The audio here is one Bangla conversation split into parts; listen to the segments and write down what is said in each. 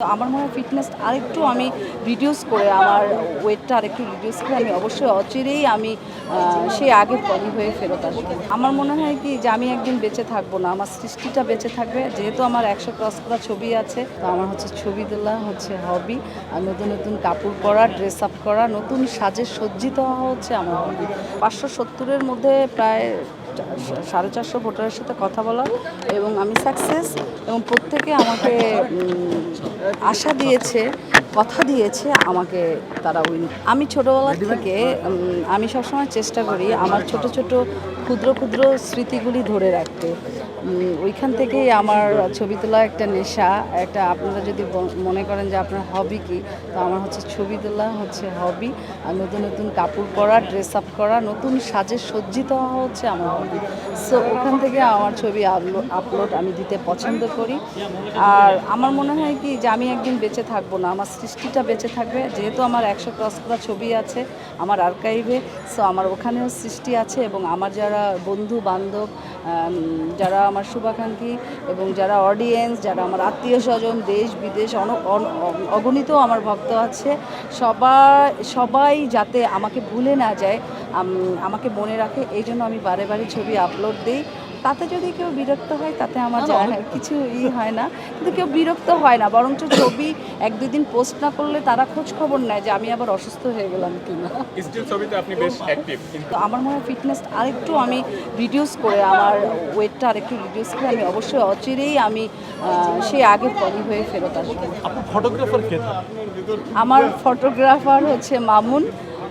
আমার মনে হয় ফিটনেস আরেকটু আমি রিডিউস করে, আমার ওয়েটটা আরেকটু রিডিউস করে আমি অবশ্যই অচিরেই আমি সেই আগের পরি হয়ে ফেরত আসব। আমার মনে হয় কি যে আমি একদিন বেঁচে থাকব না, আমার সৃষ্টিটা বেঁচে থাকবে। যেহেতু আমার একশো ক্রস করা ছবি আছে, তো আমার হচ্ছে ছবি তোলা হচ্ছে হবি আর নতুন নতুন কাপড় পরা ড্রেস আপ করা, নতুন সাজে সজ্জিত হওয়া হচ্ছে আমার হবি পাঁচশো সত্তরের মধ্যে প্রায় সাড়ে চারশো ভোটারের সাথে কথা বলা এবং আমি সাকসেস এবং প্রত্যেকে আমাকে আশা দিয়েছে কথা দিয়েছে আমাকে তারা উইন আমি ছোটোবেলা থেকে আমি সবসময় চেষ্টা করি আমার ছোট ছোট ক্ষুদ্র ক্ষুদ্র স্মৃতিগুলি ধরে রাখতে। ওইখান থেকেই আমার ছবি তোলা একটা নেশা, একটা আপনারা যদি মনে করেন যে আপনার হবি কি, তো আমার হচ্ছে ছবি তোলা হচ্ছে হবি আর নতুন নতুন কাপড় পরা ড্রেস আপ করা, নতুন সাজে সজ্জিত হওয়া হচ্ছে আমার হবি সো ওখান থেকে আমার ছবি আপলোড আমি দিতে পছন্দ করি। আর আমার মনে হয় কি যে আমি একদিন বেঁচে থাকব না, আমার সৃষ্টিটা বেঁচে থাকবে। যেহেতু আমার একশো ক্রস করা ছবি আছে আমার আর্কাইভে সো আমার ওখানেও সৃষ্টি আছে এবং আমার যারা বন্ধু বান্ধব যারা আমার শুভাকাঙ্ক্ষী এবং যারা অডিয়েন্স যারা আমার আত্মীয় স্বজন দেশ, বিদেশ অগণিত আমার ভক্ত আছে সবাই সবাই যাতে আমাকে ভুলে না যায় আমাকে মনে রাখে, এই জন্য আমি বারে বারে ছবি আপলোড দিই। তাতে যদি কেউ বিরক্ত হয় তাতে আমার যায় কিছু ই হয় না। কিন্তু কেউ বিরক্ত হয় না বরঞ্চ ছবি এক দুই দিন পোস্ট না করলে তারা খোঁজ খবর নেয় যে আমি আবার অসুস্থ হয়ে গেলাম কিনা। স্টিল ছবিতে আপনি বেশ অ্যাক্টিভ কিন্তু তো আমার মনে হয় ফিটনেস আরেকটু আমি রিডিউস করে আমার ওয়েটটা আরেকটু রিডিউস করে আমি অবশ্যই অচিরেই আমি সেই আগের পরি হয়ে ফেরত আসব। ফটোগ্রাফার কে আমার ফটোগ্রাফার হচ্ছে মামুন।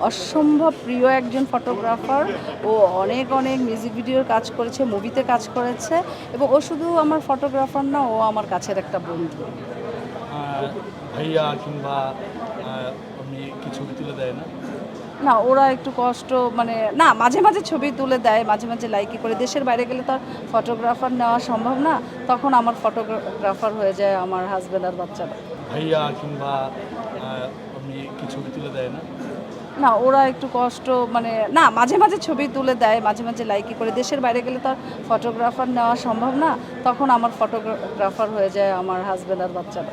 অসম্ভব প্রিয় একজন ফটোগ্রাফার। ও অনেক অনেক মিউজিক ভিডিওর কাজ করেছে মুভিতে কাজ করেছে এবং ও শুধু আমার ফটোগ্রাফার না ও আমার কাছের একটা বন্ধু। ভাইয়া কিংবা আহ, আপনি কি ছবি তুলে দেয় না? না ওরা একটু কষ্ট মানে না মাঝে মাঝে ছবি তুলে দেয় মাঝে মাঝে লাইকি করে। দেশের বাইরে গেলে তো আর ফটোগ্রাফার নেওয়া সম্ভব না তখন আমার ফটোগ্রাফার হয়ে যায় আমার হাজব্যান্ড আর বাচ্চারা। ভাইয়া কিংবা আপনি কি ছবি তুলে দেয় না? না, ওরা একটু কষ্ট মানে না, মাঝে মাঝে ছবি তুলে দেয়, মাঝে মাঝে লাইকি করে। দেশের বাইরে গেলে তো ফটোগ্রাফার নেওয়া সম্ভব না। তখন আমার ফটোগ্রাফার হয়ে যায় আমার হাজব্যান্ড আর বাচ্চারা।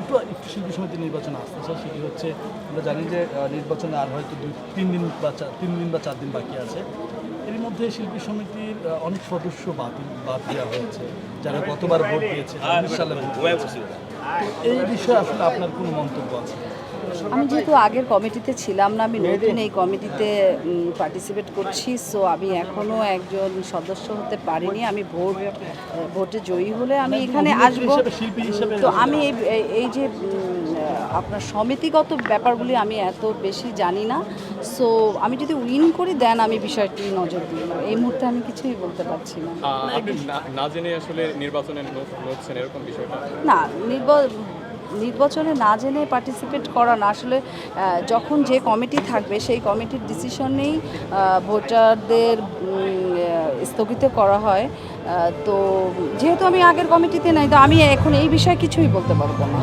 একটু একটু শিল্পী সমিতি নির্বাচন আসতেছে সেটি হচ্ছে, আমরা জানি যে নির্বাচনে আর হয়তো দুই, তিন দিন বা তিন দিন বা চার দিন বাকি আছে। এর মধ্যে শিল্পী সমিতির অনেক সদস্য বাতিল, বাদ দেওয়া হয়েছে। যারা গতবার ভোট দিয়েছে সালে এই বিষয়ে আসলে আপনার কোনো মন্তব্য আছে? আমি যেহেতু আগের কমিটিতে ছিলাম না আমি নতুন এই কমিটিতে পার্টিসিপেট করছি সো আমি এখনও একজন সদস্য হতে পারিনি আমি ভোট ভোটে জয়ী হলে আমি এখানে আসব। হিসেবে, তো আমি এই যে আপনার সমিতিগত ব্যাপারগুলি আমি এত বেশি জানি না সো আমি যদি উইন করি দেন আমি বিষয়টি নজর দিই। এই মুহূর্তে আমি কিছুই বলতে পারছি না। না- জেনে আসলে নির্বাচনে এরকম বিষয়টা? না নির্ব নির্বাচনে না জেনে পার্টিসিপেট করা না, আসলে যখন যে কমিটি থাকবে, সেই কমিটির ডিসিশনেই ভোটারদের স্থগিত করা হয়। তো যেহেতু আমি আগের কমিটিতে নাই, তো আমি এখন এই বিষয়ে কিছুই বলতে পারব না।